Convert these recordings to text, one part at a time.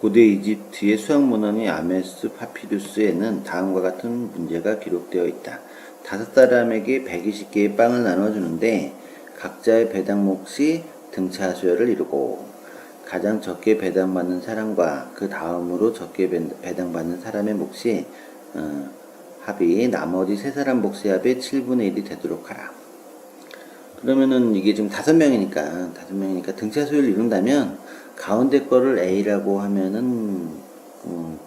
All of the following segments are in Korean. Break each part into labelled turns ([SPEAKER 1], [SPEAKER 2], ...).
[SPEAKER 1] 고대 이집트의 수학 문헌인 아메스 파피루스에는 다음과 같은 문제가 기록되어 있다. 다섯 사람에게 120개의 빵을 나눠주는데 각자의 배당 몫이 등차 수열을 이루고 가장 적게 배당받는 사람과 그 다음으로 적게 배- 배당받는 사람의 몫이 어, 합이 나머지 세 사람 몫의 합의 7분의 1이 되도록 하라. 그러면은 이게 지금 다섯 명이니까 다섯 명이니까 등차 수열을 이룬다면 가운데 거를 A라고 하면은 음,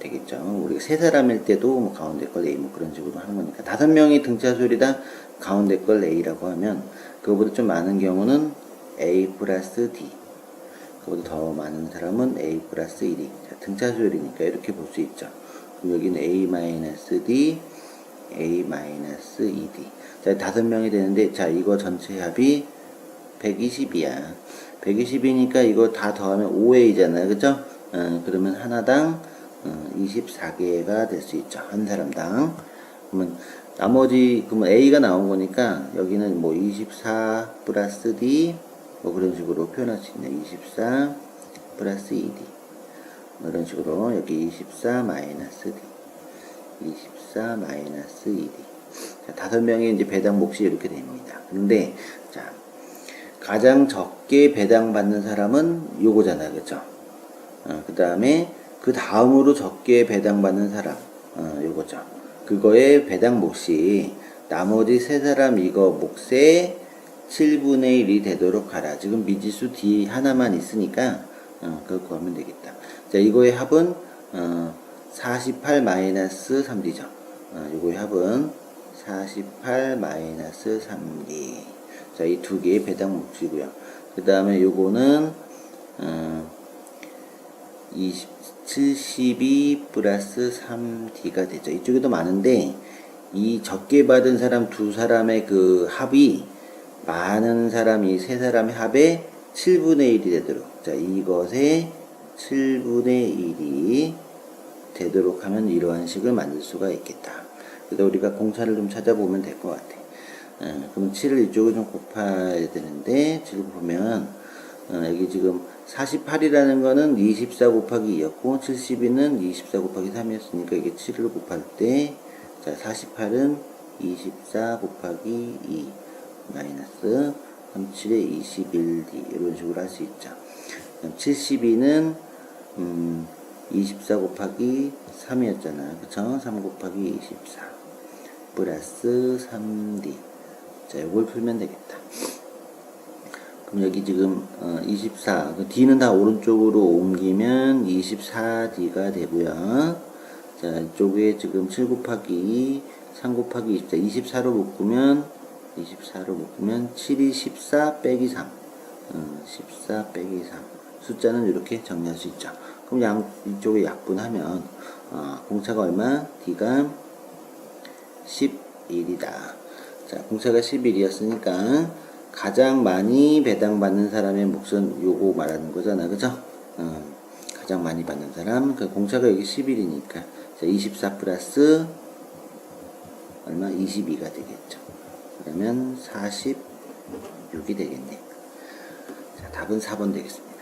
[SPEAKER 1] 되겠죠. 우리가 세 사람일 때도 뭐 가운데 걸 A 뭐 그런 식으로 하는 거니까 다섯 명이 등차 수열이다 가운데 걸 A라고 하면 그거보다 좀 많은 경우는 A 플러스 D 그보다 더 많은 사람은 A 플러스 1이 자, 등차 수열이니까 이렇게 볼 수 있죠. 그럼 여기는 A 마이너스 D A 마이너스 2D 자 다섯 명이 되는데 자 이거 전체 합이 120이야. 120이니까 이거 다 더하면 5A잖아요. 그죠? 어, 그러면 하나당 어, 24개가 될 수 있죠. 한 사람당. 그러면 나머지 그러면 A가 나온 거니까 여기는 뭐 24 플러스 D 뭐 그런 식으로 표현할 수 있네. 24 플러스 2D 뭐 이런 식으로 여기 24 마이너스 D 24 마이너스 2D 자, 다섯 명의 이제 배당 몫이 이렇게 됩니다. 그런데 자 가장 적게 배당받는 사람은 요거잖아요, 그렇죠? 어, 그 다음에 그 다음으로 적게 배당받는 사람, 어, 요거죠. 그거의 배당 몫이 나머지 세 사람 이거 몫의 7분의 1이 되도록 하라. 지금 미지수 D 하나만 있으니까 어, 그거 구하면 되겠다. 자, 이거의 합은 어, 48 마이너스 3D죠. 어, 이거의 합은 48 마이너스 3D. 자, 이 두 개의 배당 몫이고요. 그 다음에 요거는 어, 20, 72 플러스 3D가 되죠. 이쪽에도 많은데 이 적게 받은 사람 두 사람의 그 합이 많은 사람이 세 사람의 합의 7분의 1이 되도록 자 이것의 7분의 1이 되도록 하면 이러한 식을 만들 수가 있겠다. 그래서 우리가 공차를 좀 찾아보면 될 것 같아. 어, 그럼 7을 이쪽에 좀 곱해야 되는데 7을 보면 어, 여기 지금 48이라는 거는 24 곱하기 2였고 72는 24 곱하기 3이었으니까 이게 7을 곱할 때 자, 48은 24 곱하기 2 마이너스 37에 21D 이런 식으로 할 수 있죠. 72는 음, 24 곱하기 3이었잖아요. 그쵸? 3 곱하기 24 플러스 3D 자, 이걸 풀면 되겠다. 그럼 여기 지금 어, 24, 그 D는 다 오른쪽으로 옮기면 24D가 되고요. 자, 이쪽에 지금 7 곱하기 3 곱하기 24, 24로 묶으면 24로 묶으면 7이 14 빼기 3, 어, 14 빼기 3. 숫자는 이렇게 정리할 수 있죠. 그럼 양 이쪽에 약분하면 어, 공차가 얼마? D가 11이다. 자, 공차가 11이었으니까 가장 많이 배당받는 사람의 몫은 요거 말하는 거잖아. 그죠? 어, 가장 많이 받는 사람. 그 공차가 여기 11이니까. 자, 24 플러스 얼마? 22가 되겠죠. 그러면 46이 되겠네. 자, 답은 4번 되겠습니다.